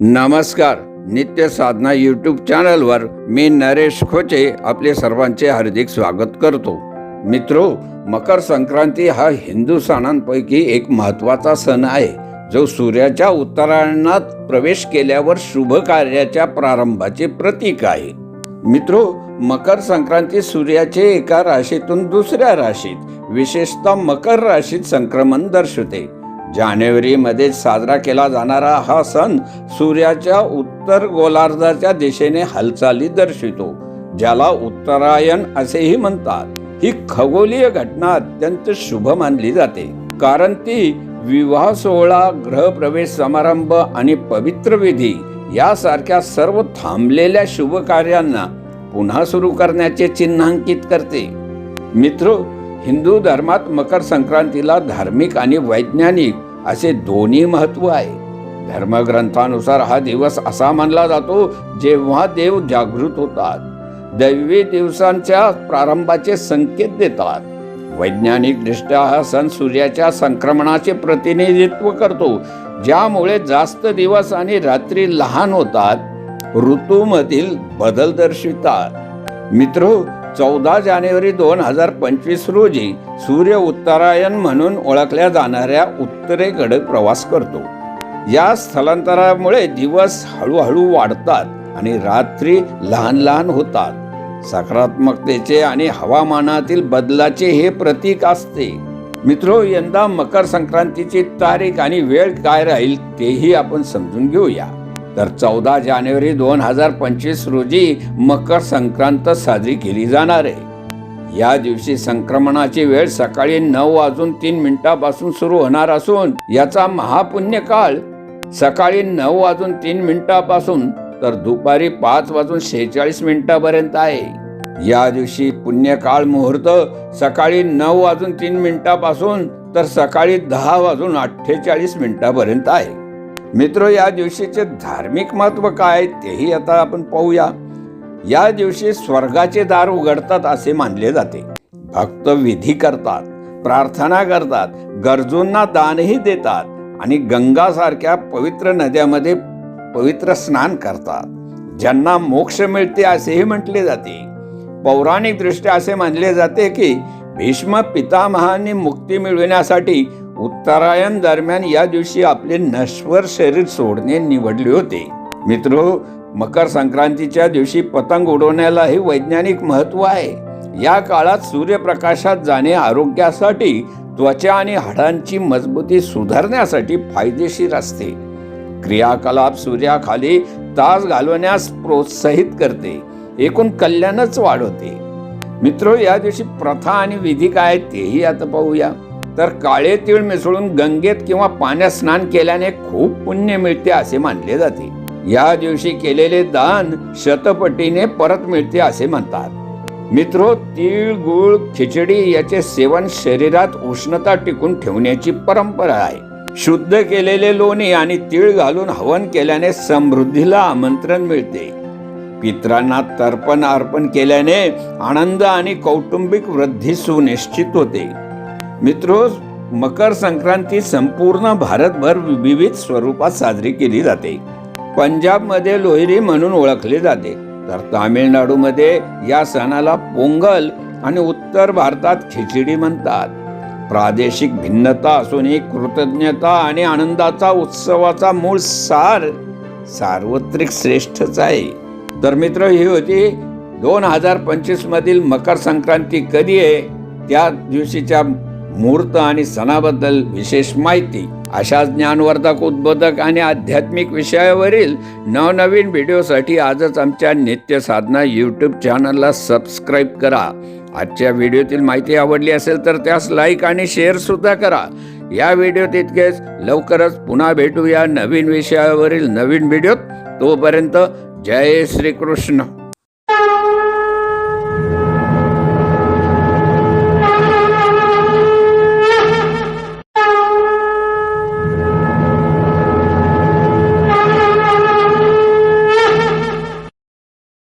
नमस्कार नित्य साधना यूट्यूब चॅनलवर मी नरेश खोचे आपले सर्वांचे हार्दिक स्वागत करतो. मित्रो मकर संक्रांती हा हिंदू सणांपैकी एक महत्त्वाचा सण आहे जो सूर्याच्या उत्तरायणात प्रवेश केल्यावर शुभ कार्याच्या प्रारंभाचे प्रतीक आहे. मित्रो मकर संक्रांती सूर्याचे एका राशीतून दुसऱ्या राशीत विशेषतः मकर राशीत संक्रमण दर्शवते. जानेवारीमध्ये साजरा केला जाणारा हा सण सूर्याच्या उत्तर गोलार्धाच्या दिशेने हालचाली दर्शवितो ज्याला उत्तरायण असेही म्हणतात. ही खगोलीय घटना अत्यंत शुभ मानली जाते कारण ती विवाह सोहळा ग्रहप्रवेश समारंभ आणि पवित्र विधी यासारख्या सर्व थांबलेल्या शुभ कार्यांना पुन्हा सुरू करण्याचे चिन्हांकित करते. मित्र हिंदू धर्मात मकर संक्रांतीला धार्मिक आणि वैज्ञानिक असे दोन्ही महत्त्व आहे. धर्मग्रंथानुसार हा दिवस असा मानला जातो जेव्हा देव जागृत होतात. दैवी दिवसांच्या प्रारंभाचे संकेत देतात. वैज्ञानिक दृष्ट्या हा सण सूर्याच्या संक्रमणाचे प्रतिनिधित्व करतो ज्यामुळे जास्त दिवस आणि रात्री लहान होतात ऋतूमधील बदल दर्शवितात. मित्रो चौदा जानेवारी दोन हजार पंचवीस रोजी सूर्य उत्तरायण म्हणून ओळखल्या जाणाऱ्या उत्तरेकडे प्रवास करतो. या स्थलांतरामुळे दिवस हळूहळू वाढतात आणि रात्री लहान लहान होतात. सकारात्मकतेचे आणि हवामानातील बदलाचे हे प्रतीक असते. मित्रो यंदा मकर संक्रांतीची तारीख आणि वेळ काय राहील तेही आपण समजून घेऊया. तर चौदा जानेवारी दोन हजार पंचवीस रोजी मकर संक्रांत साजरी केली जाणार आहे. या दिवशी संक्रमणाची वेळ सकाळी नऊ वाजून तीन मिनिटापासून सुरू होणार असून याचा महापुण्य काळ सकाळी नऊ वाजून तीन मिनिटापासून तर दुपारी पाच वाजून शेहेचाळीस मिनिटापर्यंत आहे. या दिवशी पुण्यकाळ मुहूर्त सकाळी नऊ वाजून तीन मिनिटापासून तर सकाळी दहा वाजून अठ्ठेचाळीस मिनिटापर्यंत आहे. मित्र या दिवशीचे धार्मिक महत्त्व काय तेही आता आपण पाहूया. या दिवशी स्वर्गाचे दार उघडतात असे मानले जाते. भक्त विधी करतात प्रार्थना करतात गरजूंना दानही देतात आणि गंगासारख्या पवित्र नद्यामध्ये पवित्र स्नान करतात. ज्यांना मोक्ष मिळते असेही म्हटले जाते. पौराणिक दृष्ट्या असे मानले जाते की भीष्म पितामहांनी मुक्ती मिळविण्यासाठी उत्तरायण दरम्यान या दिवशी आपले नश्वर शरीर सोडणे निवडले होते. मित्रो मकर संक्रांतीच्या दिवशी पतंग उडवण्यालाही वैज्ञानिक महत्त्व आहे. या काळात सूर्यप्रकाशात जाणे आरोग्यासाठी त्वचा आणि हाडांची मजबूती सुधारण्यासाठी फायदेशीर असते. क्रियाकलाप सूर्याखाली तास घालवण्यास प्रोत्साहित करते. एकूण कल्याणच वाढवते. मित्रो या दिवशी प्रथा आणि विधी काय आहेत तेही आता पाहूया. तर काळे तीळ मिसळून गंगेत किंवा पाण्यात स्नान केल्याने खूप पुण्य मिळते असे मानले जाते. या दिवशी केलेले दान शतपटीने परत मिळते असे म्हणतात. मित्रो तीळ गुळ खिचडी याचे सेवन शरीरात उष्णता टिकून ठेवण्याची परंपरा आहे. शुद्ध केलेले लोणी आणि तीळ घालून हवन केल्याने समृद्धीला आमंत्रण मिळते. पित्रांना तर्पण अर्पण केल्याने आनंद आणि कौटुंबिक वृद्धी सुनिश्चित होते. मित्रो मकर संक्रांती संपूर्ण भारतभर विविध स्वरूपात साजरी केली जाते. पंजाबमध्ये लोहरी म्हणून ओळखले जाते. तर तामिळनाडूमध्ये या सणाला पोंगल आणि उत्तर भारतात खिचडी म्हणतात. प्रादेशिक भिन्नता असूनही कृतज्ञता आणि आनंदाचा उत्सवाचा मूळ सार सार्वत्रिक श्रेष्ठच आहे. तर मित्र ही होती दोन हजार पंचवीस मधील मकर संक्रांती कधी आहे? त्या दिवशीच्या मुहूर्त आणि सणाबद्दल विशेष माहिती. अशा ज्ञानवर्धक उद्बोधक आणि आध्यात्मिक विषयावरील नवनवीन व्हिडिओसाठी आजच आमच्या नित्य साधना यूट्यूब चॅनलला सबस्क्राईब करा. आजच्या व्हिडिओतील माहिती आवडली असेल तर त्यास लाईक आणि शेअर सुद्धा करा. या व्हिडिओत इतकेच लवकरच पुन्हा भेटूया नवीन विषयावरील नवीन व्हिडिओत. तोपर्यंत जय श्रीकृष्ण.